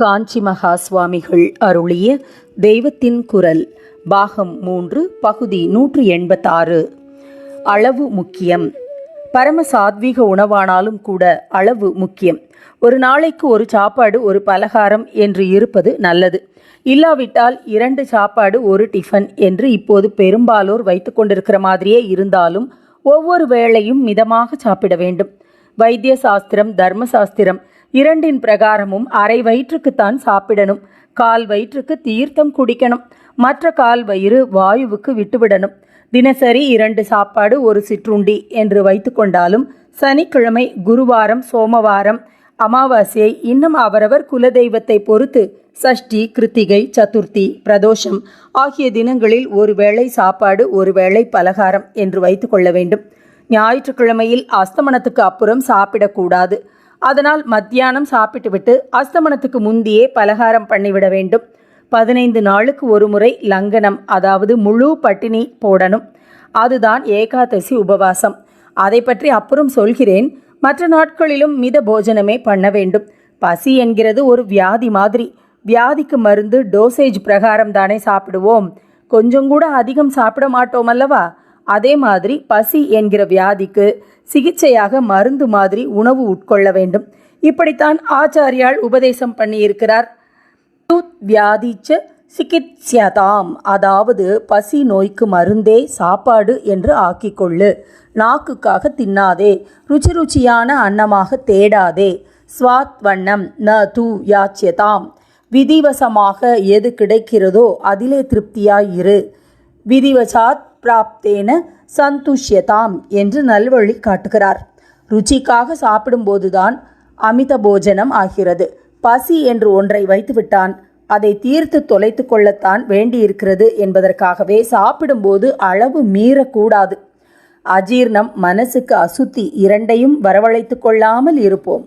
காஞ்சி மகா சுவாமிகள் அருளிய தெய்வத்தின் குரல் பாகம் மூன்று பகுதி நூற்று எண்பத்தாறு. அளவு முக்கியம். பரம சாத்வீக உணவானாலும் கூட அளவு முக்கியம். ஒரு நாளைக்கு ஒரு சாப்பாடு ஒரு பலகாரம் என்று இருப்பது நல்லது. இல்லாவிட்டால் இரண்டு சாப்பாடு ஒரு டிஃபன் என்று இப்போது பெரும்பாலோர் வைத்து கொண்டிருக்கிற மாதிரியே இருந்தாலும் ஒவ்வொரு வேளையும் மிதமாக சாப்பிட வேண்டும். வைத்திய சாஸ்திரம் தர்ம சாஸ்திரம் இரண்டின் பிரகாரமும் அரை வயிற்றுக்குத்தான் சாப்பிடணும். கால் வயிற்றுக்கு தீர்த்தம் குடிக்கணும். மற்ற கால் வயிறு வாயுவுக்கு விட்டுவிடணும். தினசரி இரண்டு சாப்பாடு ஒரு சிற்றுண்டி என்று வைத்துக்கொண்டாலும் சனிக்கிழமை குருவாரம் சோமவாரம் அமாவாசையை இன்னும் அவரவர் குலதெய்வத்தை பொறுத்து சஷ்டி கிருத்திகை சதுர்த்தி பிரதோஷம் ஆகிய தினங்களில் ஒரு வேளை சாப்பாடு ஒரு வேளை பலகாரம் என்று வைத்துக்கொள்ள வேண்டும். ஞாயிற்றுக்கிழமையில் அஸ்தமனத்துக்கு அப்புறம் சாப்பிடக்கூடாது. அதனால் மத்தியானம் சாப்பிட்டுவிட்டு அஸ்தமனத்துக்கு முந்தியே பலகாரம் பண்ணிவிட வேண்டும். பதினைந்து நாளுக்கு ஒரு முறை லங்கனம் அதாவது முழு பட்டினி போடணும். அதுதான் ஏகாதசி உபவாசம். அதை பற்றி அப்புறம் சொல்கிறேன். மற்ற நாட்களிலும் மித போஜனமே பண்ண வேண்டும். பசி என்கிறது ஒரு வியாதி மாதிரி. வியாதிக்கு மருந்து டோசேஜ் பிரகாரம் தானே சாப்பிடுவோம். கொஞ்சம் கூட அதிகம் சாப்பிட மாட்டோம் அல்லவா? அதே மாதிரி பசி என்கிற வியாதிக்கு சிகிச்சையாக மருந்து மாதிரி உணவு உட்கொள்ள வேண்டும். இப்படித்தான் ஆச்சாரியால் உபதேசம் பண்ணியிருக்கிறார். தூத் வியாதிச்ச சிகித்யதாம் அதாவது பசி நோய்க்கு மருந்தே சாப்பாடு என்று ஆக்கிக்கொள்ளு. நாக்குக்காக தின்னாதே. ருச்சி ருச்சியான அன்னமாக தேடாதே. ஸ்வாத் வண்ணம் ந தூ யாச்சியதாம். விதிவசமாக எது கிடைக்கிறதோ அதிலே திருப்தியாயிரு விதிவசாத் பிராப்தேன சந்துஷ்யதாம் என்று நல்வழி காட்டுகிறார். ருச்சிக்காக சாப்பிடும்போதுதான் அமித போஜனம் ஆகிறது. பசி என்று ஒன்றை வைத்துவிட்டான். அதை தீர்த்து தொலைத்து கொள்ளத்தான் வேண்டியிருக்கிறது என்பதற்காகவே சாப்பிடும்போது அளவு மீறக்கூடாது. அஜீர்ணம் மனசுக்கு அசுத்தி இரண்டையும் வரவழைத்து கொள்ளாமல் இருப்போம்.